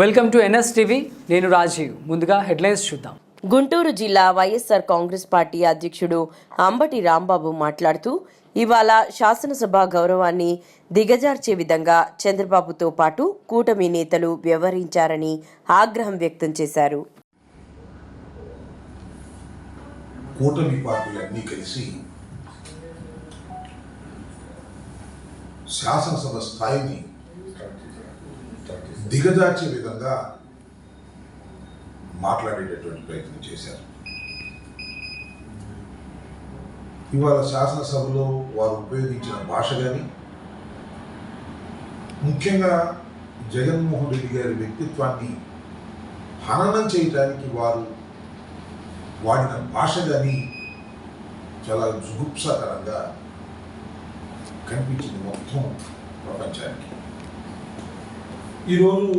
Welcome to NS TV నేను రాజీవ్. ముందుగా headlines చూద్దాం. గుంటూరు జిల్లా వైఎస్ఆర్ కాంగ్రెస్ పార్టీ అధ్యక్షుడు అంబటి రాంబాబు మాట్లాడుతూ ఇవాళ శాసనసభ గౌరవాన్ని దిగజార్చే విధంగా చంద్రబాబుతో పాటు కూటమి నేతలు వ్యవహరించారని ఆగ్రహం వ్యక్తం చేశారు. కూటమి పార్టీలన్నీ కలిసి శాసనసభ స్థాయిని దిగజార్చే విధంగా మాట్లాడేటటువంటి ప్రయత్నం చేశారు. ఇవాళ శాసనసభలో వారు ఉపయోగించిన భాష కానీ ముఖ్యంగా జగన్మోహన్ రెడ్డి గారి వ్యక్తిత్వాన్ని హననం చేయడానికి వారు వాడిన భాష కానీ చాలా జుగుప్సాకరంగా కనిపించింది మొత్తం ప్రపంచానికి. ఈరోజు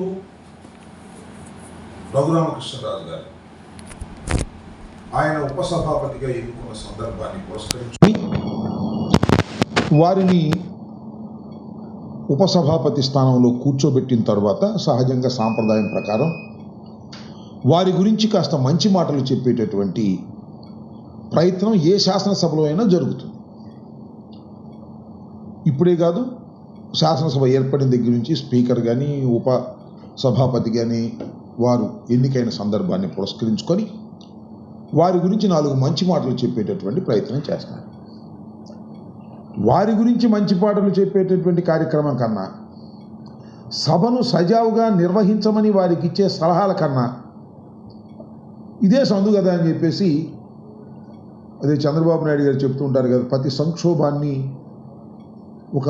రఘురామకృష్ణరాజు గారు ఆయన ఉపసభాపతిగా ఎన్నుకున్న సందర్భాన్ని పురస్కరించి వారిని ఉపసభాపతి స్థానంలో కూర్చోబెట్టిన తర్వాత సహజంగా సాంప్రదాయం ప్రకారం వారి గురించి కాస్త మంచి మాటలు చెప్పేటటువంటి ప్రయత్నం ఏ శాసనసభలో అయినా జరుగుతుంది. ఇప్పుడే కాదు శాసనసభ ఏర్పడిన దగ్గర నుంచి స్పీకర్ కానీ ఉప సభాపతి కానీ వారు ఎన్నికైన సందర్భాన్ని పురస్కరించుకొని వారి గురించి నాలుగు మంచి మాటలు చెప్పేటటువంటి ప్రయత్నం చేస్తారు. వారి గురించి మంచి పాటలు చెప్పేటటువంటి కార్యక్రమం కన్నా సభను సజావుగా నిర్వహించమని వారికి ఇచ్చే సలహాల కన్నా ఇదే సందు కదా అని చెప్పేసి అదే చంద్రబాబు నాయుడు గారు చెప్తూ ఉంటారు కదా ప్రతి సంక్షోభాన్ని ఒక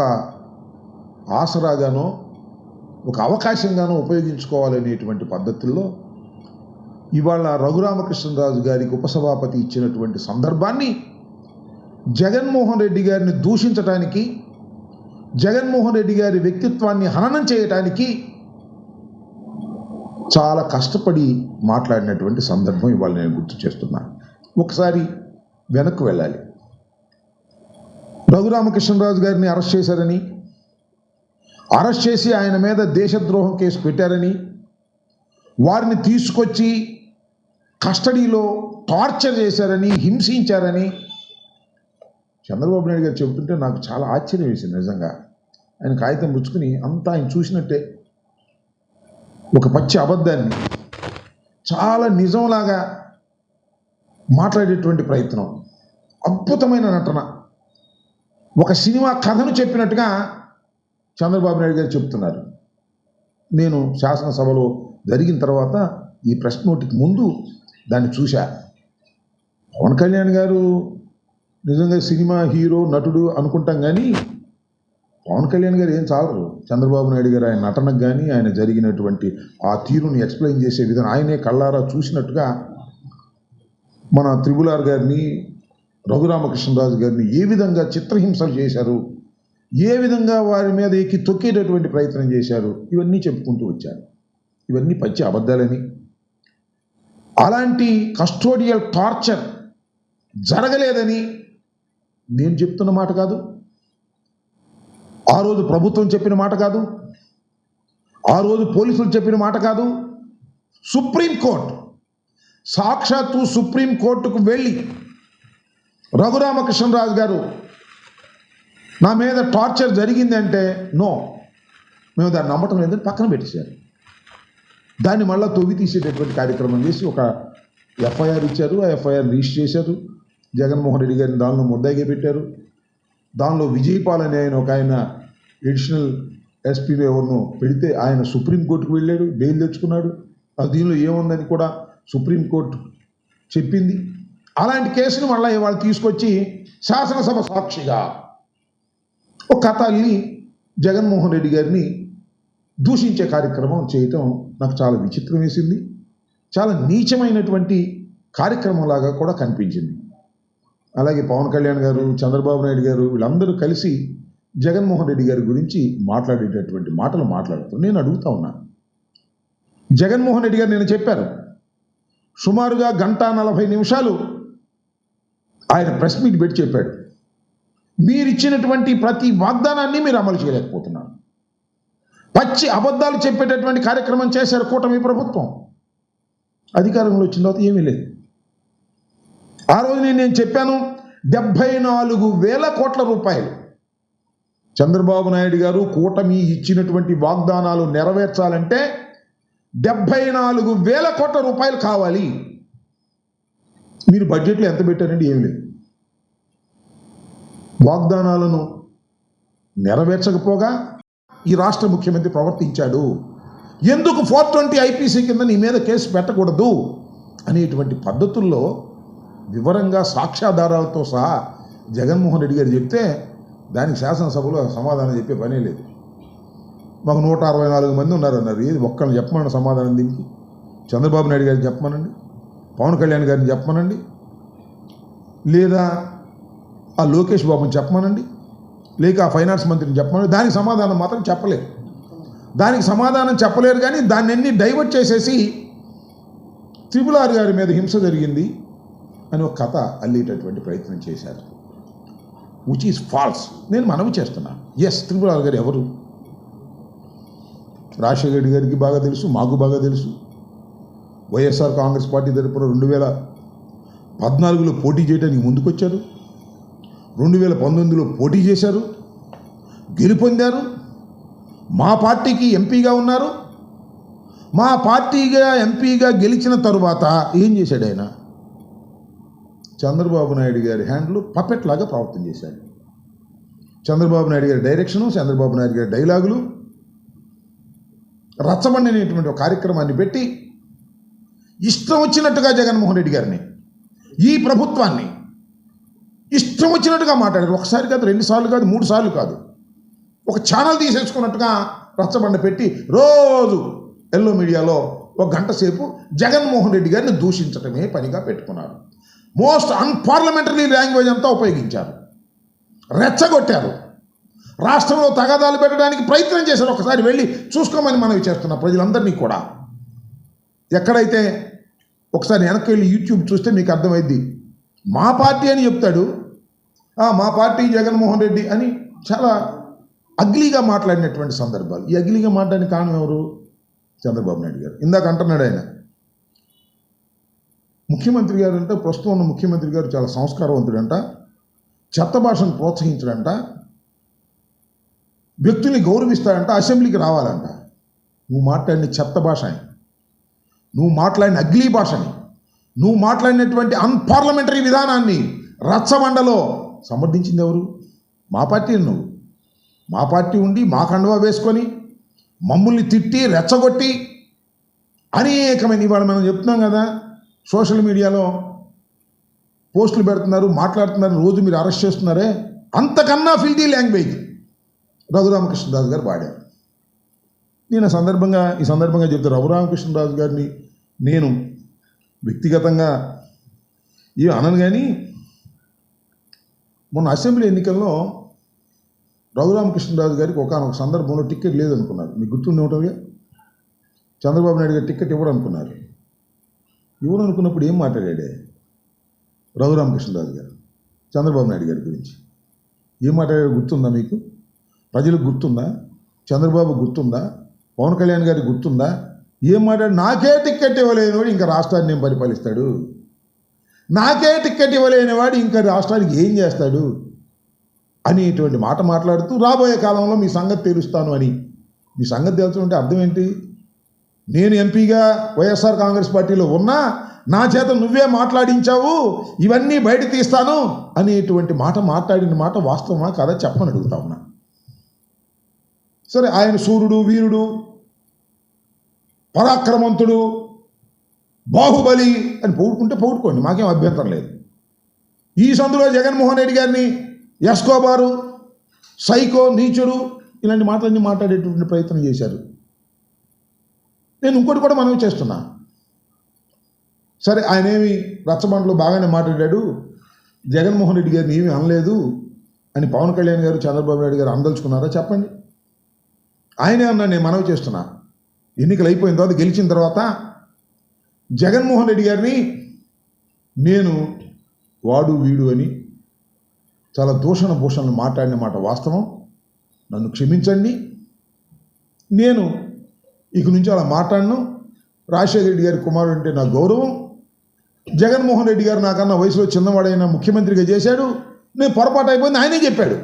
ఆసరాగానో ఒక అవకాశంగానో ఉపయోగించుకోవాలనేటువంటి పద్ధతుల్లో ఇవాళ రఘురామకృష్ణరాజు గారికి ఉపసభాపతి ఇచ్చినటువంటి సందర్భాన్ని జగన్మోహన్ రెడ్డి గారిని దూషించటానికి జగన్మోహన్ రెడ్డి గారి వ్యక్తిత్వాన్ని హననం చేయటానికి చాలా కష్టపడి మాట్లాడినటువంటి సందర్భం ఇవాళ నేను గుర్తు చేస్తున్నాను. ఒకసారి వెనక్కు వెళ్ళాలి. రఘురామకృష్ణరాజు గారిని అరెస్ట్ చేశారని అరెస్ట్ చేసి ఆయన మీద దేశద్రోహం కేసు పెట్టారని వారిని తీసుకొచ్చి కస్టడీలో టార్చర్ చేశారని హింసించారని చంద్రబాబు నాయుడు గారు చెబుతుంటే నాకు చాలా ఆశ్చర్యం వేసింది నిజంగా. ఆయన కాగితం పుచ్చుకుని అంతా ఆయన చూసినట్టే. ఒక పచ్చి అబద్ధాన్ని. చాలా నిజంలాగా మాట్లాడేటువంటి ప్రయత్నం. అద్భుతమైన నటన. ఒక సినిమా కథను చెప్పినట్టుగా చంద్రబాబు నాయుడు గారు చెప్తున్నారు. నేను శాసనసభలో జరిగిన తర్వాత ఈ ప్రెస్ నోటికి ముందు దాన్ని చూశా. పవన్ కళ్యాణ్ గారు నిజంగా సినిమా హీరో నటుడు అనుకుంటాం కానీ పవన్ కళ్యాణ్ గారు ఏం చాలరు. చంద్రబాబు నాయుడు గారు ఆయన నటనకు కానీ ఆయన జరిగినటువంటి ఆ తీరుని ఎక్స్ప్లెయిన్ చేసే విధానం ఆయనే కళ్ళారా చూసినట్టుగా మన త్రిబులార్ గారిని రఘురామకృష్ణరాజు గారిని ఏ విధంగా చిత్రహింసలు చేశారు? ఏ విధంగా వారి మీద ఎక్కి తొక్కేటటువంటి ప్రయత్నం చేశారు? ఇవన్నీ చెప్పుకుంటూ వచ్చారు. ఇవన్నీ పచ్చి అబద్ధాలని. అలాంటి కస్టోడియల్ టార్చర్ జరగలేదని నేను చెప్తున్న మాట కాదు. ఆ రోజు ప్రభుత్వం చెప్పిన మాట కాదు. ఆ రోజు పోలీసులు చెప్పిన మాట కాదు. సుప్రీంకోర్టు సాక్షాత్తు సుప్రీంకోర్టుకు వెళ్ళి రఘురామకృష్ణరాజు గారు నా మీద టార్చర్ జరిగిందంటే నో. మేము దాన్ని నమ్మటం లేదని పక్కన పెట్టేశారు. దాన్ని మళ్ళీ తొవ్వి తీసేటటువంటి కార్యక్రమం చేసి ఒక ఎఫ్ఐఆర్ ఇచ్చారు. ఆ ఎఫ్ఐఆర్ రిజిస్టర్ చేశారు. జగన్మోహన్ రెడ్డి గారిని దానిలో ముద్దాయిగా పెట్టారు. దానిలో విజయపాల్ అనే ఆయన ఒక ఆయన ఎడిషనల్ ఎస్పీ ఎవరినో పెడితే ఆయన సుప్రీంకోర్టుకు వెళ్ళాడు బెయిల్ తెచ్చుకున్నాడు. అది దీనిలో ఏముందని కూడా సుప్రీంకోర్టు చెప్పింది. అలాంటి కేసును మళ్ళీ ఇవాళ తీసుకొచ్చి శాసనసభ సాక్షిగా ఒక కథ అల్లి జగన్మోహన్ రెడ్డి గారిని దూషించే కార్యక్రమం చేయటం నాకు చాలా విచిత్రం వేసింది. చాలా నీచమైనటువంటి కార్యక్రమంలాగా కూడా కనిపించింది. అలాగే పవన్ కళ్యాణ్ గారు చంద్రబాబు నాయుడు గారు వీళ్ళందరూ కలిసి జగన్మోహన్ రెడ్డి గారి గురించి మాట్లాడేటటువంటి మాటలు మాట్లాడుతూ నేను అడుగుతా ఉన్నాను జగన్మోహన్ రెడ్డి గారు నేను చెప్పారు సుమారుగా గంట నలభై నిమిషాలు ఆయన ప్రెస్ మీట్ పెట్టి చెప్పాడు. మీరు ఇచ్చినటువంటి ప్రతి వాగ్దానాన్ని మీరు అమలు చేయలేకపోతున్నారు. పచ్చి అబద్ధాలు చెప్పేటటువంటి కార్యక్రమం చేశారు కూటమి ప్రభుత్వం. అధికారంలో వచ్చిన తర్వాత ఏమీ లేదు. ఆ రోజు నేను చెప్పాను? డెబ్భై నాలుగు వేల కోట్ల రూపాయలు. చంద్రబాబు నాయుడు గారు కూటమి ఇచ్చినటువంటి వాగ్దానాలు నెరవేర్చాలంటే డెబ్బై నాలుగు వేల కోట్ల రూపాయలు కావాలి. మీరు బడ్జెట్లో ఎంత పెట్టారండి? ఏమి లేదు. వాగ్దానాలను నెరవేర్చకపోగా ఈ రాష్ట్ర ముఖ్యమంత్రి ప్రవర్తించాడు. ఎందుకు ఫోర్ ట్వంటీ ఐపీసీ కింద నీ మీద కేసు పెట్టకూడదు? అనేటువంటి పద్ధతుల్లో వివరంగా సాక్ష్యాధారాలతో సహా జగన్మోహన్ రెడ్డి గారు చెప్తే దానికి శాసనసభలో సమాధానం చెప్పే పనే లేదు. మాకు నూట అరవై నాలుగు మంది ఉన్నారన్నారు. ఏది ఒక్కరిని చెప్పమని సమాధానం దీనికి? చంద్రబాబు నాయుడు గారిని చెప్పమనండి? పవన్ కళ్యాణ్ గారిని చెప్పమనండి? లేదా ఆ లోకేష్ బాబుని చెప్పమనండి. లేక ఆ ఫైనాన్స్ మంత్రిని చెప్పమని దానికి సమాధానం మాత్రం చెప్పలేరు దానికి సమాధానం చెప్పలేరు కానీ దాన్ని అన్ని డైవర్ట్ చేసేసి త్రిపుల్ ఆర్ గారి మీద హింస జరిగింది అని ఒక కథ అల్లేటటువంటి ప్రయత్నం చేశారు. విచ్ ఈజ్ ఫాల్స్ నేను మనవి చేస్తున్నాను ఎస్ త్రిపుల్ ఆర్ గారు ఎవరు? రాజశేఖర రెడ్డి గారికి బాగా తెలుసు మాకు బాగా తెలుసు. వైఎస్ఆర్ కాంగ్రెస్ పార్టీ తరపున రెండు వేల పద్నాలుగులో పోటీ చేయడానికి ముందుకొచ్చారు. రెండు వేల పంతొమ్మిదిలో పోటీ చేశారు గెలుపొందారు. మా పార్టీకి ఎంపీగా ఉన్నారు. మా పార్టీగా ఎంపీగా గెలిచిన తరువాత ఏం చేశాడు ఆయన? చంద్రబాబు నాయుడు గారి హ్యాండ్లు పపెట్ లాగా ప్రవర్తన చేశాడు. చంద్రబాబు నాయుడు గారి డైరెక్షను చంద్రబాబు నాయుడు గారి డైలాగులు రచ్చబండినటువంటి ఒక కార్యక్రమాన్ని పెట్టి ఇష్టం వచ్చినట్టుగా జగన్మోహన్ రెడ్డి గారిని ఈ ప్రభుత్వాన్ని ఇష్టం వచ్చినట్టుగా మాట్లాడారు ఒకసారి కాదు రెండుసార్లు కాదు మూడు సార్లు కాదు. ఒక ఛానల్ తీసేసుకున్నట్టుగా రచ్చబండ పెట్టి రోజు ఎల్లో మీడియాలో ఒక గంట సేపు జగన్మోహన్ రెడ్డి గారిని దూషించటమే పనిగా పెట్టుకున్నారు. మోస్ట్ అన్పార్లమెంటరీ లాంగ్వేజ్ అంతా ఉపయోగించారు. రెచ్చగొట్టారు. రాష్ట్రంలో తగాదాలు పెట్టడానికి ప్రయత్నం చేశారు. ఒకసారి వెళ్ళి చూసుకోమని మనవి చేస్తున్నాం ప్రజలందరినీ కూడా. ఎక్కడైతే ఒకసారి వెనక్కి వెళ్ళి యూట్యూబ్ చూస్తే మీకు అర్థమైద్ది. మా పార్టీ అని చెప్తాడు. మా పార్టీ జగన్మోహన్ రెడ్డి అని చాలా అగ్లీగా మాట్లాడినటువంటి సందర్భాలు. ఈ అగ్లీగా మాట్లాడిన కారణం ఎవరు? చంద్రబాబు నాయుడు గారు. ఇందాక అంటున్నాడు ఆయన. ముఖ్యమంత్రి గారు అంటే ప్రస్తుతం ఉన్న ముఖ్యమంత్రి గారు చాలా సంస్కారవంతుడంట. చెత్త భాషను ప్రోత్సహించడంట. వ్యక్తుల్ని గౌరవిస్తాడంట. అసెంబ్లీకి రావాలంట. నువ్వు మాట్లాడిన చెత్త భాష అని నువ్వు మాట్లాడిన అగ్లీ భాషని. నువ్వు మాట్లాడినటువంటి అన్పార్లమెంటరీ విధానాన్ని రచ్చబండలో సమర్థించింది ఎవరు? మా పార్టీ నువ్వు. మా పార్టీ ఉండి మా కండువా వేసుకొని మమ్మల్ని తిట్టి రెచ్చగొట్టి అనేకమైన ఇవాళ మనం చెప్తున్నాం కదా సోషల్ మీడియాలో పోస్టులు పెడుతున్నారు మాట్లాడుతున్నారు రోజు మీరు అరెస్ట్ చేస్తున్నారే? అంతకన్నా ఫిల్దీ లాంగ్వేజ్ రఘురామకృష్ణరాజు గారు వాడారు. నేను సందర్భంగా ఈ సందర్భంగా చెప్తే రఘురామకృష్ణరాజు గారిని నేను వ్యక్తిగతంగా ఇవి అనను కానీ మొన్న అసెంబ్లీ ఎన్నికల్లో రఘురామకృష్ణరాజు గారికి ఒకనొక సందర్భంలో టికెట్ లేదనుకున్నారు. మీకు గుర్తుండి ఉంటుందిగా? చంద్రబాబు నాయుడు గారు టికెట్ ఇవ్వడనుకున్నారు ఇవ్వడనుకున్నప్పుడు ఏం మాట్లాడాడే రఘురామకృష్ణరాజు గారు? చంద్రబాబు నాయుడు గారి గురించి. ఏం మాట్లాడాడు గుర్తుందా మీకు? ప్రజలకు గుర్తుందా? చంద్రబాబు గుర్తుందా? పవన్ కళ్యాణ్ గారికి గుర్తుందా? ఏం మాట్లాడు? నాకే టిక్కెట్ ఇవ్వలేనివాడు ఇంకా రాష్ట్రాన్ని ఏం పరిపాలిస్తాడు? నాకే టిక్కెట్ ఇవ్వలేనివాడు ఇంకా రాష్ట్రానికి ఏం చేస్తాడు? అనేటువంటి మాట మాట్లాడుతూ రాబోయే కాలంలో మీ సంగతి తెలుస్తాను అని. మీ సంగతి తెలుసుకుంటే అర్థం ఏంటి? నేను ఎంపీగా వైఎస్ఆర్ కాంగ్రెస్ పార్టీలో ఉన్నా నా చేత నువ్వే మాట్లాడించావు ఇవన్నీ బయట తీస్తాను అనేటువంటి మాట మాట్లాడిన మాట వాస్తవమా కదా? చెప్పని అడుగుతా ఉన్నా. సరే ఆయన సూర్యుడు వీరుడు పరాక్రమంతుడు బాహుబలి అని పొగుడుకుంటే పొగుడుకోండి మాకేం అభ్యంతరం లేదు. ఈ సందులో జగన్మోహన్ రెడ్డి గారిని ఎస్కోబారు సైకో నీచుడు ఇలాంటి మాటలన్నీ మాట్లాడేటువంటి ప్రయత్నం చేశారు. నేను ఇంకోటి కూడా మనవి చేస్తున్నా. సరే ఆయన ఏమి రచ్చబండలో బాగానే మాట్లాడాడు జగన్మోహన్ రెడ్డి గారిని ఏమీ అనలేదు అని పవన్ కళ్యాణ్ గారు చంద్రబాబు నాయుడు గారు అందలుచుకున్నారా చెప్పండి. ఆయనే అన్నా నేను మనవి చేస్తున్నా. ఎన్నికలు అయిపోయిన తర్వాత గెలిచిన తర్వాత జగన్మోహన్ రెడ్డి గారిని నేను వాడు వీడు అని చాలా దూషణ భూషణలు మాట్లాడిన మాట వాస్తవం. నన్ను క్షమించండి. నేను ఇక నుంచి అలా మాట్లాడను. రాజశేఖర రెడ్డి గారి కుమారుడు అంటే నా గౌరవం. జగన్మోహన్ రెడ్డి గారు నాకన్నా వయసులో చిన్నవాడైన ముఖ్యమంత్రిగా చేశాడు. నేను పొరపాటు అయిపోయింది ఆయనే చెప్పాడు.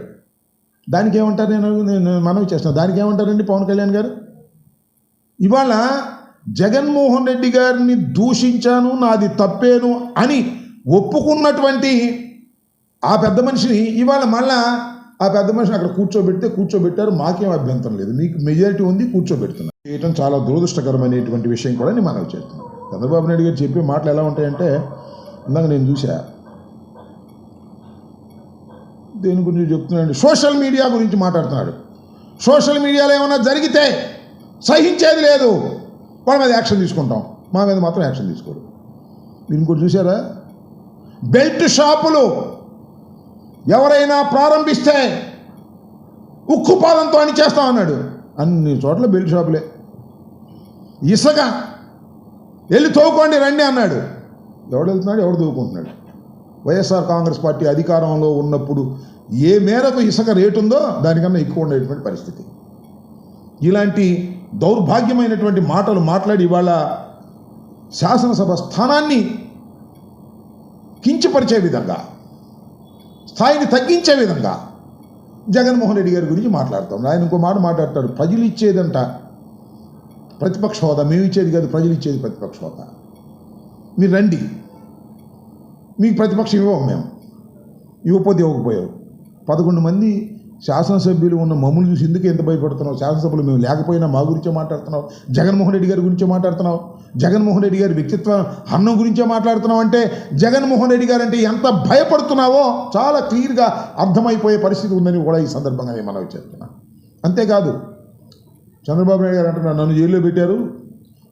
దానికి ఏమంటారు నేను నేను మనవి చేస్తాను దానికి ఏమంటారండి పవన్ కళ్యాణ్ గారు? ఇవాళ జగన్మోహన్ రెడ్డి గారిని దూషించాను నాది తప్పేను అని ఒప్పుకున్నటువంటి ఆ పెద్ద మనిషిని ఇవాళ మళ్ళా ఆ పెద్ద మనిషిని అక్కడ కూర్చోబెడితే కూర్చోబెట్టారు మాకేం అభ్యంతరం లేదు. మీకు మెజారిటీ ఉంది కూర్చోబెడుతున్నారు. చేయటం చాలా దురదృష్టకరమైనటువంటి విషయం కూడా నేను మనవి చేస్తున్నాను. చంద్రబాబు నాయుడు గారు చెప్పే మాటలు ఎలా ఉంటాయంటే ఇందాక నేను చూసా దేని గురించి చెప్తున్నాడు? సోషల్ మీడియా గురించి మాట్లాడుతున్నాడు. సోషల్ మీడియాలో ఏమైనా జరిగితే సహించేది లేదు. వాళ్ళ మీద యాక్షన్ తీసుకుంటాం. మా మీద మాత్రం యాక్షన్ తీసుకోరు. దీని కూడా చూసారా బెల్ట్ షాపులు ఎవరైనా ప్రారంభిస్తే ఉక్కు పాదంతో అని చేస్తాం అన్నాడు. అన్ని చోట్ల బెల్ట్ షాపులే. ఇసుక వెళ్ళి తోకోండి రండి అన్నాడు. ఎవడు వెళ్తున్నాడు? ఎవడు తోకుంటున్నాడు వైఎస్ఆర్ కాంగ్రెస్ పార్టీ అధికారంలో ఉన్నప్పుడు ఏ మేరకు ఇసుక రేటు ఉందో దానికన్నా ఎక్కువ ఉండేటువంటి పరిస్థితి. ఇలాంటి దౌర్భాగ్యమైనటువంటి మాటలు మాట్లాడి ఇవాళ శాసనసభ స్థానాన్ని కించపరిచే విధంగా స్థాయిని తగ్గించే విధంగా జగన్మోహన్ రెడ్డి గారి గురించి మాట్లాడతాం ఆయన ఇంకో మాట మాట్లాడతాడు ప్రజలు ఇచ్చేదంట. ప్రతిపక్ష హోదా మేము ఇచ్చేది కాదు ప్రజలు ఇచ్చేది ప్రతిపక్ష హోదా. మీరు రండి. మీకు ప్రతిపక్షం ఇవ్వం మేము. ఇవ్వకపోతే ఇవ్వకపోయావు పదకొండు మంది శాసనసభ్యులు ఉన్న మమ్మల్ని చూసి ఎందుకు ఎంత భయపడుతున్నావు? శాసనసభ్యులు మేము లేకపోయినా మా గురించే మాట్లాడుతున్నావు. జగన్మోహన్ రెడ్డి గారి గురించే మాట్లాడుతున్నావు. జగన్మోహన్ రెడ్డి గారి వ్యక్తిత్వం అన్నం గురించే మాట్లాడుతున్నావు అంటే జగన్మోహన్ రెడ్డి గారు అంటే ఎంత భయపడుతున్నావో చాలా క్లియర్గా అర్థమైపోయే పరిస్థితి ఉందని కూడా ఈ సందర్భంగా నేను మనవి చేస్తున్నాను అంతేకాదు చంద్రబాబు నాయుడు గారు అంటున్నారు నన్ను జైల్లో పెట్టారు.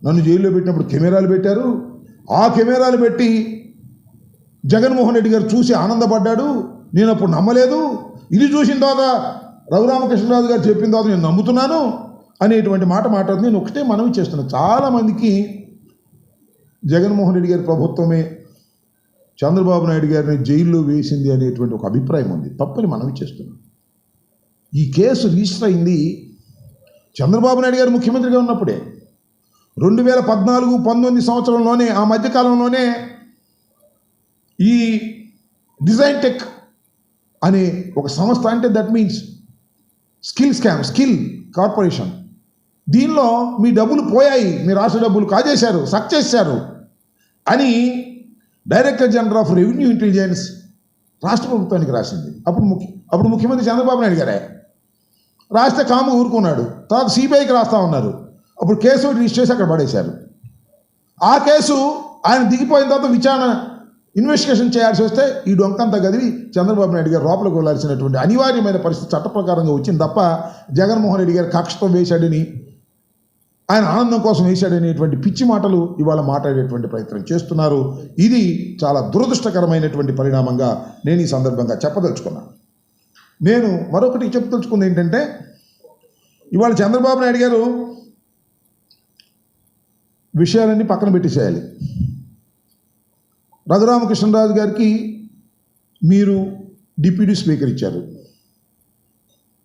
నన్ను జైల్లో పెట్టినప్పుడు కెమెరాలు పెట్టారు. ఆ కెమెరాలు పెట్టి జగన్మోహన్ రెడ్డి గారు చూసి ఆనందపడ్డాడు. నేను అప్పుడు నమ్మలేదు. ఇది చూసిన తర్వాత రఘురామకృష్ణరాజు గారు చెప్పిన తర్వాత నేను నమ్ముతున్నాను అనేటువంటి మాట మాట్లాడుతుంది నేను ఒకటే మనవి చేస్తున్నాను చాలామందికి జగన్మోహన్ రెడ్డి గారి ప్రభుత్వమే చంద్రబాబు నాయుడు గారిని జైల్లో వేసింది అనేటువంటి ఒక అభిప్రాయం ఉంది. తప్పని మనవి చేస్తున్నాను ఈ కేసు రిజిస్టర్ అయింది చంద్రబాబు నాయుడు గారు ముఖ్యమంత్రిగా ఉన్నప్పుడే. రెండు వేల పద్నాలుగు పంతొమ్మిది సంవత్సరంలోనే ఆ మధ్యకాలంలోనే ఈ డిజైన్ టెక్ అనే ఒక సంస్థ అంటే that means skill scam skill corporation దీనిలో మీ డబ్బులు పోయాయి మీ రాష్ట్ర డబ్బులు కాజేశారు సక్ చేశారు అని director general of revenue intelligence రాష్ట్ర ప్రభుత్వానికి రాసింది. అప్పుడు ముఖ్య అప్పుడు ముఖ్యమంత్రి చంద్రబాబు నాయుడు గారే. రాస్తే కాము ఊరుకున్నాడు. తర్వాత సిబిఐకి రాస్తా ఉన్నారు. అప్పుడు కేసు రిజిస్టర్ చేసి అక్కడ పడేశారు. ఆ కేసు ఆయన దిగిపోయిన తర్వాత విచారణ ఇన్వెస్టిగేషన్ చేయాల్సి వస్తే ఈ డొంకంతా గదివి చంద్రబాబు నాయుడు గారు లోపలికి వెళ్ళాల్సినటువంటి అనివార్యమైన పరిస్థితి చట్ట ప్రకారంగా వచ్చింది తప్ప జగన్మోహన్ రెడ్డి గారు కక్షతో వేశాడని ఆయన ఆనందం కోసం వేశాడనేటువంటి పిచ్చి మాటలు ఇవాళ మాట్లాడేటువంటి ప్రయత్నం చేస్తున్నారు. ఇది చాలా దురదృష్టకరమైనటువంటి పరిణామంగా నేను ఈ సందర్భంగా చెప్పదలుచుకున్నాను నేను మరొకటి చెప్పదలుచుకుంది ఏంటంటే ఇవాళ చంద్రబాబు నాయుడు గారు విషయాలన్నీ పక్కన పెట్టేసేయాలి. రఘురామకృష్ణరాజు గారికి మీరు డిప్యూటీ స్పీకర్ ఇచ్చారు.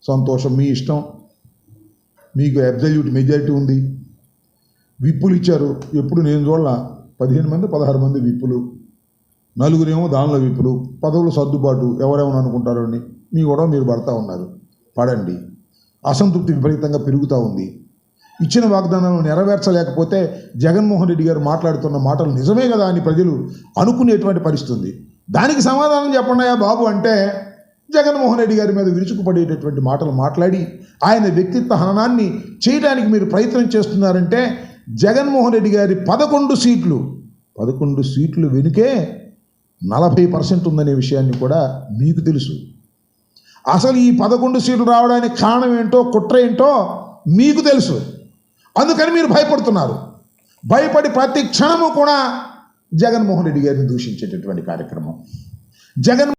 సంతోషం మీ ఇష్టం. మీకు అబ్జల్యూట్ మెజారిటీ ఉంది. విప్పులు ఇచ్చారు. ఎప్పుడు నేను చూడాల. పదిహేను మంది పదహారు మంది విప్పులు. నలుగురేమో దానిలో విప్పులు. పదవులు సర్దుబాటు ఎవరేమో అనుకుంటారో అని మీ కూడా మీరు పడతా ఉన్నారు. పడండి. అసంతృప్తి విపరీతంగా పెరుగుతూ ఉంది. ఇచ్చిన వాగ్దానాలను నెరవేర్చలేకపోతే జగన్మోహన్ రెడ్డి గారు మాట్లాడుతున్న మాటలు నిజమే కదా అని ప్రజలు అనుకునేటువంటి పరిస్థితుంది. దానికి సమాధానం చెప్పండియా బాబు అంటే జగన్మోహన్ రెడ్డి గారి మీద విరుచుకుపడేటటువంటి మాటలు మాట్లాడి ఆయన వ్యక్తిత్వ హననాన్ని చేయడానికి మీరు ప్రయత్నం చేస్తున్నారంటే జగన్మోహన్ రెడ్డి గారి పదకొండు సీట్లు పదకొండు సీట్లు వెనుకే నలభై పర్సెంట్ ఉందనే విషయాన్ని కూడా మీకు తెలుసు. అసలు ఈ పదకొండు సీట్లు రావడానికి కారణం ఏంటో కుట్ర ఏంటో మీకు తెలుసు. అందుకని మీరు భయపడుతున్నారు. భయపడి ప్రతి క్షణము కూడా జగన్మోహన్ రెడ్డి గారిని దూషించేటటువంటి కార్యక్రమం. జగన్